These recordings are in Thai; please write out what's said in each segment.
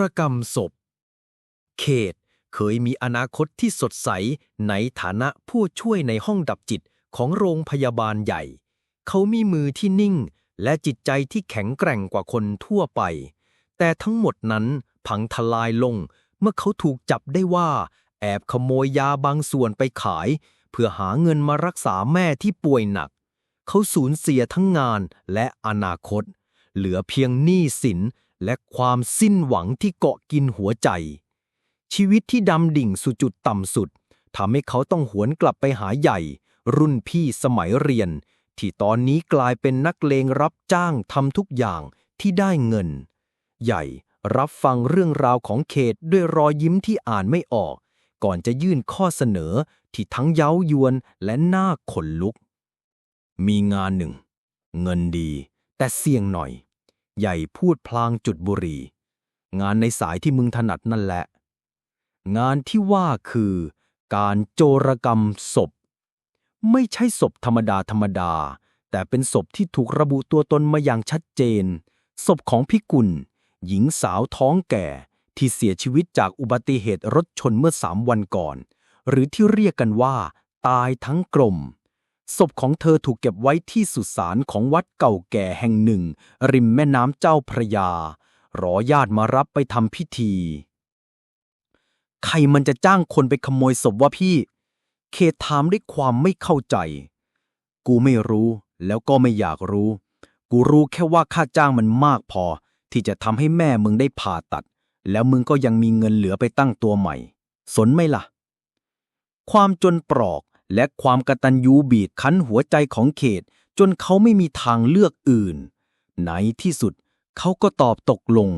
รกรรมศพ เขตเคยมีอนาคตที่สดใสในฐานะผู้ช่วยในห้องดับจิตของโรงพยาบาลใหญ่ เขามีมือที่นิ่งและจิตใจที่แข็งแกร่งกว่าคนทั่วไป แต่ทั้งหมดนั้นพังทลายลงเมื่อเขาถูกจับได้ว่า แอบขโมยยาบางส่วนไปขาย เพื่อหาเงินมารักษาแม่ที่ป่วยหนัก เขาสูญเสียทั้งงานและอนาคต เหลือเพียงหนี้สิน และความสิ้นหวังที่เกาะกินหัวใจ ชีวิตที่ดำดิ่งสู่จุดต่ำสุดทำให้เขาต้องหวนกลับไปหาใหญ่ รุ่นพี่สมัยเรียน ที่ตอนนี้กลายเป็นนักเลงรับจ้างทำทุกอย่างที่ได้เงิน ใหญ่รับฟังเรื่องราวของเขตด้วยรอยยิ้มที่อ่านไม่ออก ก่อนจะยื่นข้อเสนอที่ทั้งเย้ายวนและน่าขนลุก มีงานหนึ่ง เงินดีแต่เสี่ยงหน่อย ใหญ่พูดพลางจุดบุหรี่ งานในสายที่มึงถนัดนั่นแหละ งานที่ว่าคือ การโจรกรรมศพ ไม่ใช่ศพธรรมดาธรรมดา แต่เป็นศพที่ถูกระบุตัวตนมาอย่างชัดเจน ศพของพิกุล หญิงสาวท้องแก่ ที่เสียชีวิตจากอุบัติเหตุรถชนเมื่อสามวันก่อน หรือที่เรียกกันว่า ตายทั้งกลม ศพของเธอถูกเก็บไว้ที่สุสานของวัดเก่าแก่แห่งหนึ่ง ริมแม่น้ำเจ้าพระยา รอญาติมารับไปทำพิธี ใครมันจะจ้างคนไปขโมยศพวะพี่ เคถามด้วยความไม่เข้าใจ กูไม่รู้แล้วก็ไม่อยากรู้ กูรู้แค่ว่าค่าจ้างมันมากพอ ที่จะทำให้แม่มึงได้ผ่าตัด แล้วมึงก็ยังมีเงินเหลือไปตั้งตัวใหม่ สนไหมล่ะ ความจนปรอก และความกตัญญูบีบคั้นหัวใจของเขต จนเขาไม่มีทางเลือกอื่น ในที่สุดเขาก็ตอบตกลง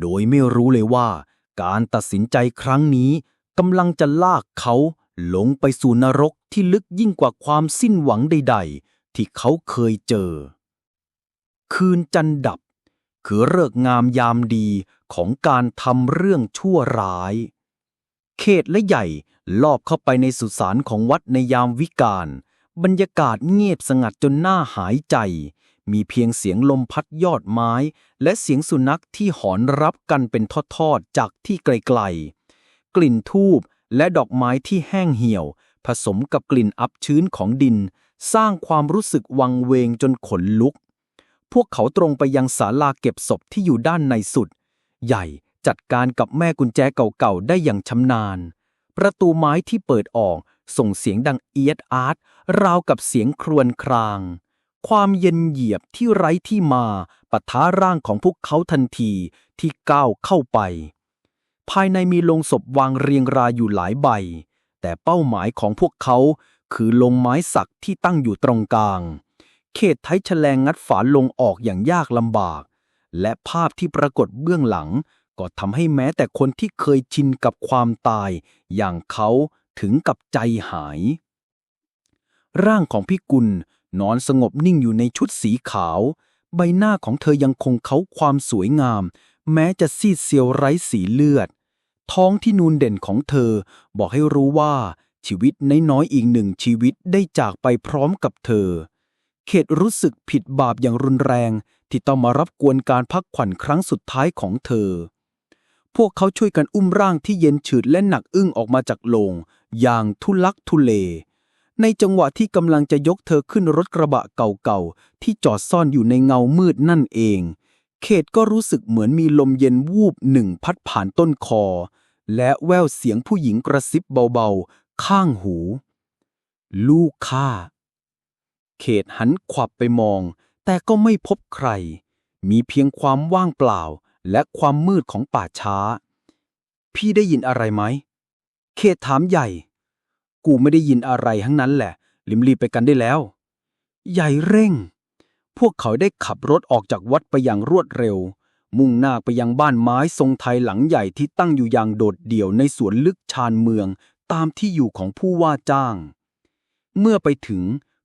โดยไม่รู้เลยว่า การตัดสินใจครั้งนี้กำลังจะลากเขาลงไปสู่นรกที่ลึกยิ่งกว่าความสิ้นหวังใด ๆ ที่เขาเคยเจอ คืนจันดับ คือเลิกงามยามดีของการทำเรื่องชั่วร้าย เขตและใหญ่ ลอบเข้าไปในสุสานของวัดในยามวิกาล บรรยากาศเงียบสงัดจนน่าหายใจ มีเพียงเสียงลมพัดยอดไม้ และเสียงสุนัขที่หอนรับกันเป็นทอดๆจากที่ไกลๆ กลิ่นทูบและดอกไม้ที่แห้งเหี่ยว ผสมกับกลิ่นอับชื้นของดิน สร้างความรู้สึกวังเวงจนขนลุก พวกเขาตรงไปยังศาลาเก็บศพที่อยู่ด้านในสุด ใหญ่จัดการกับแม่กุญแจเก่าๆได้อย่างชำนาญ ประตูไม้ที่เปิดออกส่งเสียงดังเอียดอาร์ตราวกับเสียงครวญคราง ความเย็นเหยียบที่ไร้ที่มาปะทะร่างของพวกเขาทันทีที่ก้าวเข้าไป ภายในมีโลงศพวางเรียงรายอยู่หลายใบ แต่เป้าหมายของพวกเขาคือลงไม้สักที่ตั้งอยู่ตรงกลาง เขตไทยแฉลงงัดฝาลงออกอย่างยากลำบาก และภาพที่ปรากฏเบื้องหลัง ก็ทำให้แม้แต่คนที่เคยชินกับความตาย อย่างเขาถึงกับใจหาย ร่างของพี่กุลนอนสงบนิ่งอยู่ในชุดสีขาว ใบหน้าของเธอยังคงเขาความสวยงาม แม้จะซีดเซียวไร้สีเลือด ท้องที่นูนเด่นของเธอบอกให้รู้ว่าชีวิตน้อยๆอีกหนึ่งชีวิตได้จากไปพร้อมกับเธอ เขตรู้สึกผิดบาปอย่างรุนแรงที่ต้องมารับกวนการพักผ่อนครั้งสุดท้ายของเธอ พวกเขาช่วยกันอุ้มร่างที่เย็นฉืดและหนักอึ้งออกมาจากโลง อย่างทุลักทุเล ในจังหวะที่กำลังจะยกเธอขึ้นรถกระบะเก่าๆ ที่จอดซ่อนอยู่ในเงามืดนั่นเอง เขตก็รู้สึกเหมือนมีลมเย็นวูบหนึ่งพัดผ่านต้นคอ และแววเสียงผู้หญิงกระซิบเบาๆ ข้างหู ลูกข้าเขตหันขวับไปมอง แต่ก็ไม่พบใคร มีเพียงความว่างเปล่า และความมืดของป่าช้า พี่ได้ยินอะไรไหม เขตถามใหญ่ กูไม่ได้ยินอะไรทั้งนั้นแหละ ลิมรีไปกันได้แล้ว ใหญ่เร่ง พวกเขาได้ขับรถออกจากวัดไปอย่างรวดเร็ว มุ่งหน้าไปยังบ้านไม้ทรงไทยหลังใหญ่ที่ตั้งอยู่อย่างโดดเดี่ยวในสวนลึกชานเมืองตามที่อยู่ของผู้ว่าจ้าง เมื่อไปถึง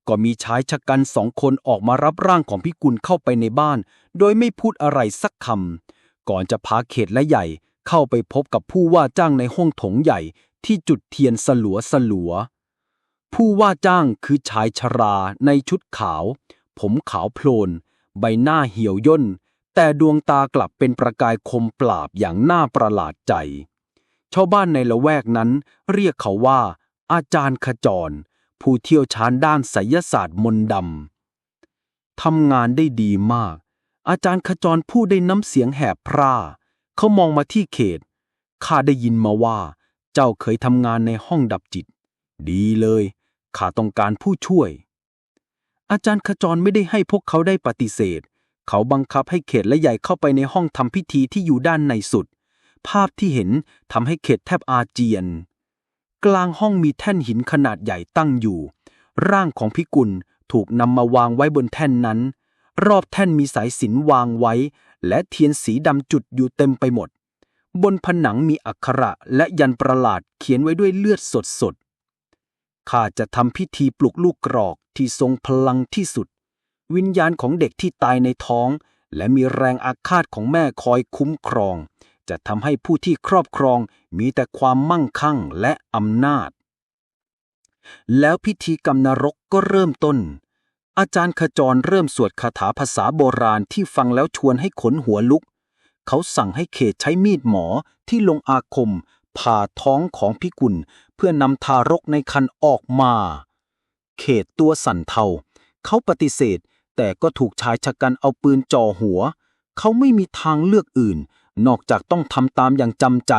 ก็มีชายชะกันสองคนออกมารับร่างของพิกุลเข้าไปในบ้าน โดยไม่พูดอะไรสักคำ ก่อนจะพาเขตและใหญ่เข้าไปพบกับผู้ว่าจ้างในห้องถงใหญ่ที่จุดเทียนสลัวสลัว ผู้ว่าจ้างคือชายชราในชุดขาว ผมขาวโพลน ใบหน้าเหี่ยวย่น แต่ดวงตากลับเป็นประกายคมปราบอย่างน่าประหลาดใจ ชาวบ้านในละแวกนั้นเรียกเขาว่า อาจารย์ขจร ผู้เที่ยวชาญด้านไสยศาสตร์มนต์ดำทำงานได้ดีมาก อาจารย์ขจรพูดได้น้ำเสียงแหบพร่า เขามองมาที่เขต ข้าได้ยินมาว่า เจ้าเคยทำงานในห้องดับจิต ดีเลย ข้าต้องการผู้ช่วย อาจารย์ขจรไม่ได้ให้พวกเขาได้ปฏิเสธ เขาบังคับให้เขตและใหญ่เข้าไปในห้องทำพิธีที่อยู่ด้านในสุด ภาพที่เห็นทำให้เขตแทบอาเจียน กลางห้องมีแท่นหินขนาดใหญ่ตั้งอยู่ ร่างของพิกุลถูกนำมาวางไว้บนแท่นนั้น รอบแท่นมีสายสิญจนวางไว้ และเทียนสีดำจุดอยู่เต็มไปหมด บนผนังมีอักขระและยันประหลาดเขียนไว้ด้วยเลือดสดๆข้าจะทำพิธีปลุกลูกกรอกที่ทรงพลังที่สุด วิญญาณของเด็กที่ตายในท้อง และมีแรงอาฆาตของแม่คอยคุ้มครอง จะทำให้ผู้ที่ครอบครองมีแต่ความมั่งคั่งและอำนาจ แล้วพิธีกรรมนรกก็เริ่มต้น อาจารย์ขจรเริ่มสวดคาถาภาษาโบราณที่ฟังแล้วชวนให้ขนหัวลุก เขาสั่งให้เขตใช้มีดหมอที่ลงอาคม ผ่าท้องของพิกุล เพื่อนำทารกในคันออกมา เขตตัวสั่นเทา เขาปฏิเสธ แต่ก็ถูกชายชะกันเอาปืนจ่อหัว เขาไม่มีทางเลือกอื่น นอกจากต้องทำตามอย่างจำใจ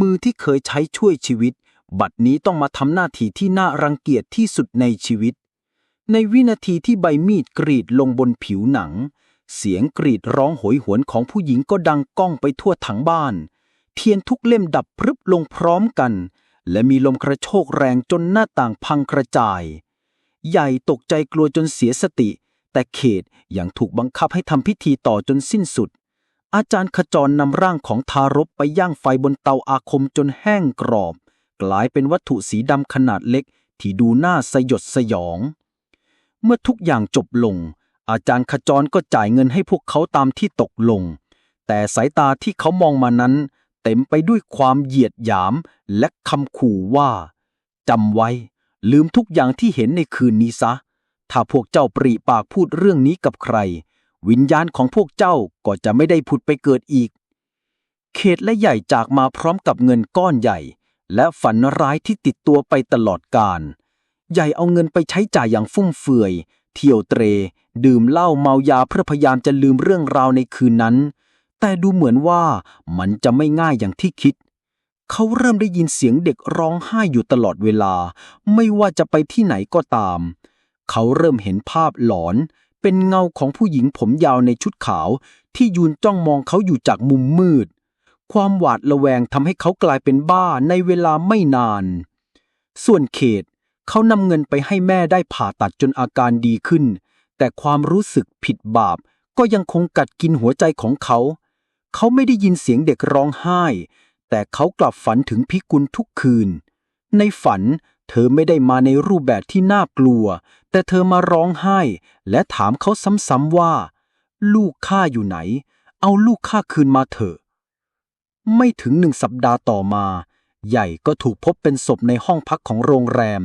มือที่เคยใช้ช่วยชีวิต บัดนี้ต้องมาทำหน้าที่ที่น่ารังเกียจที่สุดในชีวิต ในวินาทีที่ใบมีดกรีดลงบนผิวหนัง เสียงกรีดร้องโหยหวนของผู้หญิงก็ดังก้องไปทั่วทั้งบ้าน เทียนทุกเล่มดับพรึบลงพร้อมกัน และมีลมกระโชกแรงจนหน้าต่างพังกระจาย ใหญ่ตกใจกลัวจนเสียสติ แต่เขตยังถูกบังคับให้ทำพิธีต่อจนสิ้นสุด อาจารย์ขจรนำร่างของทารกไปย่างไฟบนเตาอาคมจนแห้งกรอบ กลายเป็นวัตถุสีดำขนาดเล็กที่ดูน่าสยดสยอง เมื่อทุกอย่างจบลง อาจารย์ขจรก็จ่ายเงินให้พวกเขาตามที่ตกลง แต่สายตาที่เขามองมานั้น เต็มไปด้วยความเหยียดหยามและคำขู่ว่าจำไว้ ลืมทุกอย่างที่เห็นในคืนนี้ซะ ถ้าพวกเจ้าปรีปากพูดเรื่องนี้กับใคร วิญญาณของพวกเจ้าก็จะไม่ได้ผุดไปเกิดอีก เขตและใหญ่จากมาพร้อมกับเงินก้อนใหญ่ และฝันร้ายที่ติดตัวไปตลอดกาล ใหญ่เอาเงินไปใช้จ่ายอย่างฟุ่มเฟือย เที่ยวเตร ดื่มเหล้าเมายาเพื่อพยายามจะลืมเรื่องราวในคืนนั้น แต่ดูเหมือนว่ามันจะไม่ง่ายอย่างที่คิด เขาเริ่มได้ยินเสียงเด็กร้องไห้อยู่ตลอดเวลา ไม่ว่าจะไปที่ไหนก็ตาม เขาเริ่มเห็นภาพหลอน เป็นเงาของผู้หญิงผมยาวในชุดขาว ที่ยืนจ้องมองเขาอยู่จากมุมมืด ความหวาดระแวงทำให้เขากลายเป็นบ้าในเวลาไม่นาน ส่วนเขต เขานำเงินไปให้แม่ได้ผ่าตัดจนอาการดีขึ้น แต่ความรู้สึกผิดบาปก็ยังคงกัดกินหัวใจของเขา เขาไม่ได้ยินเสียงเด็กร้องไห้ แต่เขากลับฝันถึงพิกุลทุกคืน ในฝันเธอไม่ได้มาในรูปแบบที่น่ากลัว แต่เธอมาร้องไห้ และถามเขาซ้ำๆว่า ลูกข้าอยู่ไหน เอาลูกข้าคืนมาเถอะ ไม่ถึงหนึ่งสัปดาห์ต่อมา ใหญ่ก็ถูกพบเป็นศพในห้องพักของโรงแรม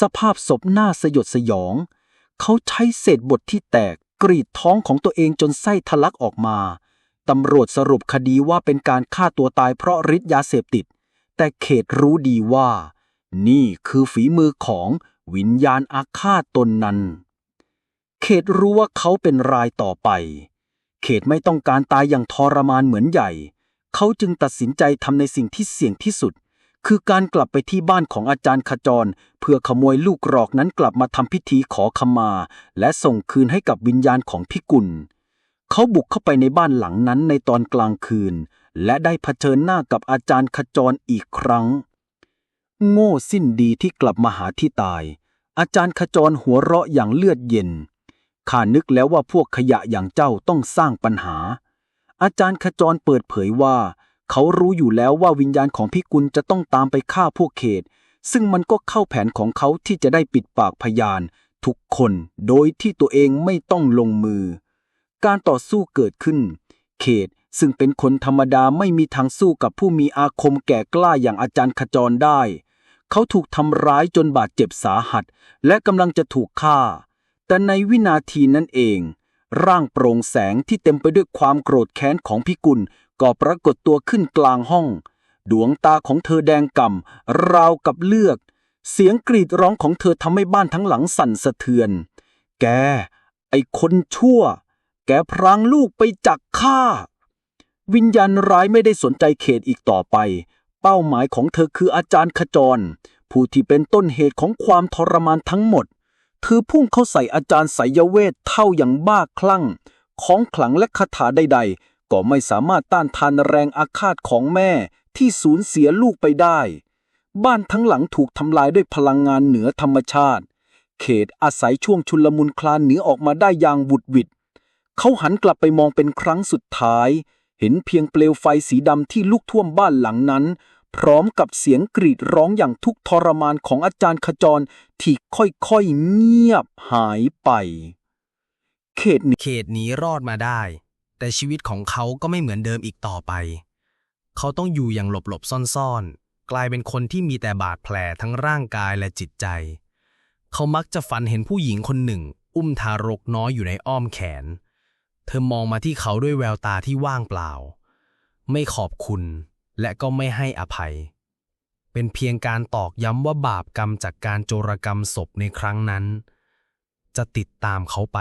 สภาพศพน่าสยดสยอง เขาใช้เศษบทที่แตกกรีดท้องของตัวเองจนไส้ทะลักออกมา ตำรวจสรุปคดีว่าเป็นการฆ่าตัวตายเพราะฤทธิ์ยาเสพติด แต่เขตรู้ดีว่า นี่คือฝีมือของวิญญาณอาฆาตตนนั้น เขตรู้ว่าเขาเป็นรายต่อไป เขตไม่ต้องการตายอย่างทรมานเหมือนใหญ่ เขาจึงตัดสินใจทำในสิ่งที่เสี่ยงที่สุด คือการกลับไปที่บ้านของอาจารย์ขจร เพื่อขโมยลูกกรอกนั้นกลับมาทำพิธีขอขมา และส่งคืนให้กับวิญญาณของพิกุล เขาบุกเข้าไปในบ้านหลังนั้นในตอนกลางคืน และได้เผชิญหน้ากับอาจารย์ขจรอีกครั้ง โง่สิ้นดีที่กลับมาหาที่ตาย อาจารย์ขจรหัวเราะอย่างเลือดเย็นข้านึกแล้วว่าพวกขยะอย่างเจ้าต้องสร้างปัญหา อาจารย์ขจรเปิดเผยว่า เขารู้อยู่แล้วว่าวิญญาณของพิกุลจะต้องตามไปฆ่าพวกเขต ซึ่งมันก็เข้าแผนของเขาที่จะได้ปิดปากพยาน ทุกคนโดยที่ตัวเองไม่ต้องลงมือ การต่อสู้เกิดขึ้น เขตซึ่งเป็นคนธรรมดาไม่มีทางสู้กับผู้มีอาคมแก่กล้าอย่างอาจารย์ขจรได้ เขาถูกทำร้ายจนบาดเจ็บสาหัส และกำลังจะถูกฆ่า แต่ในวินาทีนั้นเอง ร่างโปร่งแสงที่เต็มไปด้วยความโกรธแค้นของพิกุล ก็ปรากฏตัวขึ้นกลางห้อง ดวงตาของเธอแดงก่ำราวกับเลือดเสียงกรีดร้องของเธอทำให้บ้านทั้งหลังสั่นสะเทือน แก ไอคนชั่ว แกพรางลูกไปจากข้า วิญญาณร้ายไม่ได้สนใจเขตอีกต่อไป เป้าหมายของเธอคืออาจารย์ขจร ผู้ที่เป็นต้นเหตุของความทรมานทั้งหมดเธอพุ่งเข้าใส่อาจารย์ไสยเวทเท่าอย่างบ้าคลั่ง ของขลังและคาถาใดๆ ก็ไม่สามารถต้านทานแรงอาฆาตของแม่ที่สูญเสียลูกไปได้ บ้านทั้งหลังถูกทำลายด้วยพลังงานเหนือธรรมชาติ เขตอาศัยช่วงชุลมุนคลานหนีออกมาได้อย่างบุดวิดเขาหันกลับไปมองเป็นครั้งสุดท้าย เห็นเพียงเปลวไฟสีดำที่ลุกท่วมบ้านหลังนั้น พร้อมกับเสียงกรีดร้องอย่างทุกทรมานของอาจารย์ขจรที่ค่อยๆเงียบหายไป เขตนีเขตหนีรอดมาได้ แต่ชีวิตของเขาก็ไม่เหมือนเดิมอีกต่อไป เขาต้องอยู่อย่างหลบๆซ่อนๆ กลายเป็นคนที่มีแต่บาดแผลทั้งร่างกายและจิตใจ เขามักจะฝันเห็นผู้หญิงคนหนึ่ง อุ้มทารกน้อยอยู่ในอ้อมแขน เธอมองมาที่เขาด้วยแววตาที่ว่างเปล่า ไม่ขอบคุณ และก็ไม่ให้อภัย เป็นเพียงการตอกย้ำว่าบาปกรรมจากการโจรกรรมศพในครั้งนั้น จะติดตามเขาไป